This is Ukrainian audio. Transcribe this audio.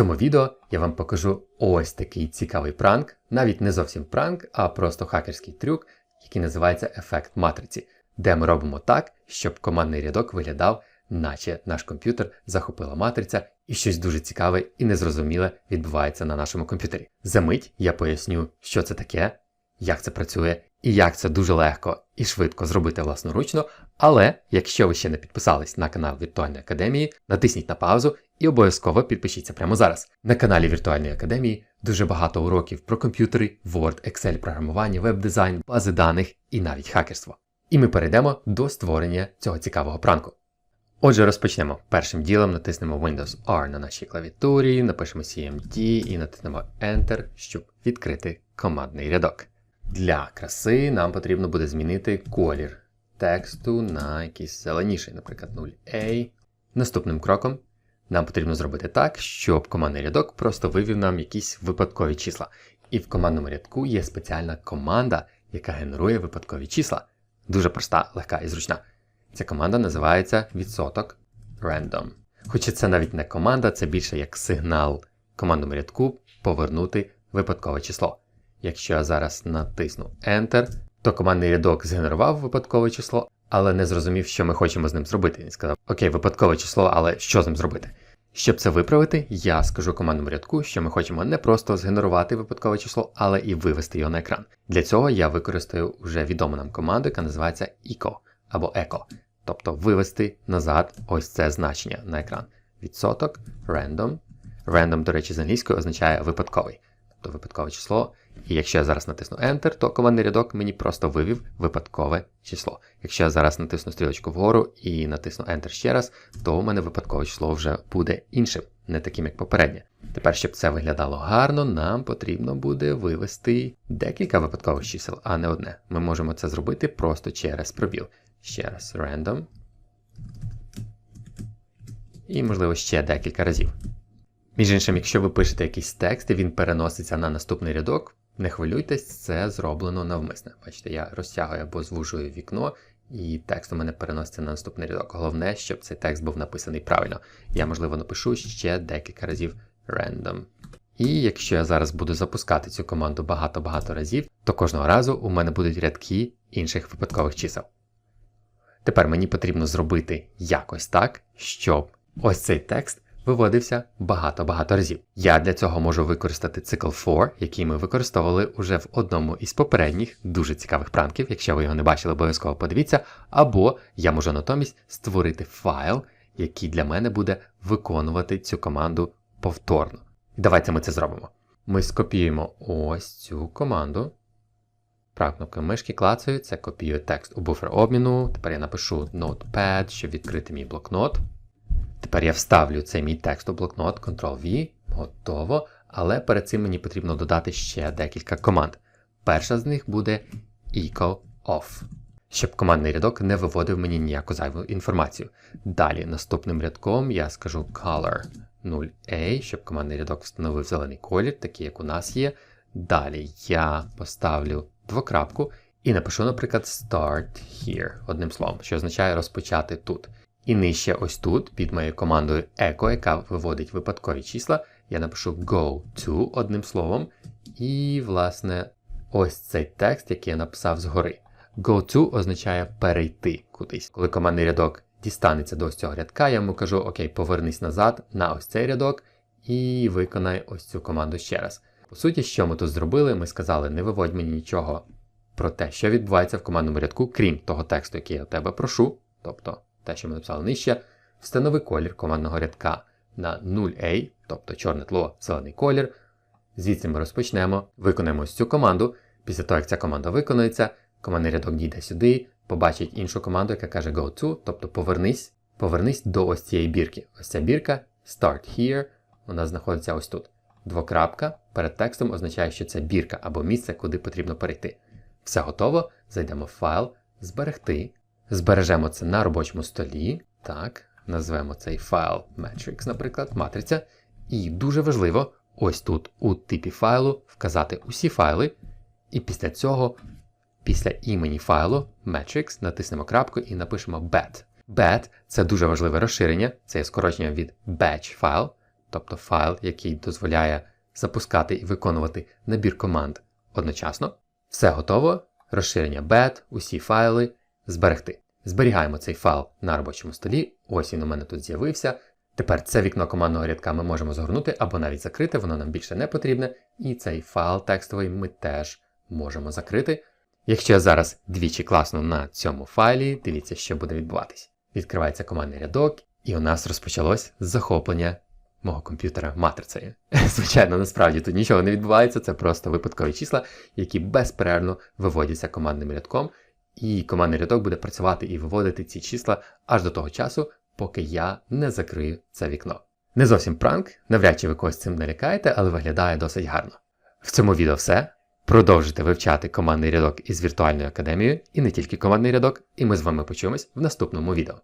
цьому відео я вам покажу ось такий цікавий пранк, навіть не зовсім пранк, а просто хакерський трюк, який називається ефект матриці, де ми робимо так, щоб командний рядок виглядав, наче наш комп'ютер захопила матриця, і щось дуже цікаве і незрозуміле відбувається на нашому комп'ютері. Замить я поясню, що це таке, як це працює і як це дуже легко і швидко зробити власноручно. Але якщо ви ще не підписались на канал Віртуальної академії, натисніть на паузу і обов'язково підпишіться прямо зараз. На каналі Віртуальної академії дуже багато уроків про комп'ютери, Word, Excel, програмування, веб-дизайн, бази даних і навіть хакерство. І ми перейдемо до створення цього цікавого пранку. Отже, розпочнемо. Першим ділом натиснемо Windows R на нашій клавіатурі, напишемо CMD і натиснемо Enter, щоб відкрити командний рядок. Для краси нам потрібно буде змінити колір тексту на якийсь зеленіший, наприклад, 0A. Наступним кроком нам потрібно зробити так, щоб командний рядок просто вивів нам якісь випадкові числа. І в командному рядку є спеціальна команда, яка генерує випадкові числа. Дуже проста, легка і зручна. Ця команда називається відсоток random. Хоча це навіть не команда, це більше як сигнал командному рядку повернути випадкове число. Якщо я зараз натисну Enter, то командний рядок згенерував випадкове число, але не зрозумів, що ми хочемо з ним зробити. Він сказав, окей, випадкове число, але що з ним зробити? Щоб це виправити, я скажу командному рядку, що ми хочемо не просто згенерувати випадкове число, але і вивести його на екран. Для цього я використаю вже відому нам команду, яка називається echo або echo, тобто вивести назад ось це значення на екран. Відсоток random. Random, до речі, з англійської означає випадковий, тобто випадкове число. І якщо я зараз натисну Enter, то командний рядок мені просто вивів випадкове число. Якщо я зараз натисну стрілочку вгору і натисну Enter ще раз, то у мене випадкове число вже буде іншим, не таким, як попереднє. Тепер, щоб це виглядало гарно, нам потрібно буде вивести декілька випадкових чисел, а не одне. Ми можемо це зробити просто через пробіл. Ще раз, random. І, можливо, ще декілька разів. Між іншим, якщо ви пишете якийсь текст і він переноситься на наступний рядок, не хвилюйтесь, це зроблено навмисне. Бачите, я розтягую або звужую вікно, і текст у мене переноситься на наступний рядок. Головне, щоб цей текст був написаний правильно. Я, можливо, напишу ще декілька разів random. І якщо я зараз буду запускати цю команду багато-багато разів, то кожного разу у мене будуть рядки інших випадкових чисел. Тепер мені потрібно зробити якось так, щоб ось цей текст виводився багато-багато разів. Я для цього можу використати цикл for, який ми використовували уже в одному із попередніх дуже цікавих пранків. Якщо ви його не бачили, обов'язково подивіться. Або я можу натомість створити файл, який для мене буде виконувати цю команду повторно. Давайте ми це зробимо. Ми скопіюємо ось цю команду. Правою кнопкою мишки клацаю, це копіює текст у буфер обміну. Тепер я напишу Notepad, щоб відкрити мій блокнот. Тепер я вставлю цей мій текст у блокнот, Ctrl-V, готово. Але перед цим мені потрібно додати ще декілька команд. Перша з них буде echo off, щоб командний рядок не виводив мені ніяку зайву інформацію. Далі наступним рядком я скажу color 0A, щоб командний рядок встановив зелений колір, такий як у нас є. Далі я поставлю двокрапку і напишу, наприклад, start here, одним словом, що означає розпочати тут. І нижче ось тут, під моєю командою echo, яка виводить випадкові числа, я напишу go to одним словом. І, власне, ось цей текст, який я написав згори. Go to означає перейти кудись. Коли командний рядок дістанеться до ось цього рядка, я йому кажу: Окей, повернись назад на ось цей рядок і виконай ось цю команду ще раз. По суті, що ми тут зробили, ми сказали, не виводь мені нічого про те, що відбувається в командному рядку, крім того тексту, який я у тебе прошу. тобто те, що ми написали нижче, встанови колір командного рядка на 0A, тобто чорне тло, зелений колір. Звідси ми розпочнемо, виконаємо ось цю команду. Після того, як ця команда виконується, командний рядок дійде сюди, побачить іншу команду, яка каже go to, тобто повернись, повернись до ось цієї бірки. Ось ця бірка start here, вона знаходиться ось тут. Двокрапка перед текстом означає, що це бірка або місце, куди потрібно перейти. Все готово, зайдемо в файл, зберегти. Збережемо це на робочому столі. Так, назвемо цей файл Matrix, наприклад, матриця. І дуже важливо, ось тут у типі файлу вказати усі файли. І після цього, після імені файлу Matrix, натиснемо крапку і напишемо BAT. BAT це дуже важливе розширення, це є скорочення від batch файл. тобто файл, який дозволяє запускати і виконувати набір команд одночасно. Все готово. Розширення BET, усі файли, зберегти. Зберігаємо цей файл на робочому столі. Ось він у мене тут з'явився. Тепер це вікно командного рядка ми можемо згорнути або навіть закрити, воно нам більше не потрібне. І цей файл текстовий ми теж можемо закрити. Якщо я зараз двічі класну на цьому файлі, дивіться, що буде відбуватись. Відкривається командний рядок, і у нас розпочалось захоплення мого комп'ютера матрицею. Звичайно, насправді тут нічого не відбувається, це просто випадкові числа, які безперервно виводяться командним рядком, і командний рядок буде працювати і виводити ці числа аж до того часу, поки я не закрию це вікно. Не зовсім пранк, навряд чи ви когось цим налякаєте, але виглядає досить гарно. В цьому відео все. Продовжуйте вивчати командний рядок із віртуальною академією і не тільки командний рядок, і ми з вами почуємось в наступному відео.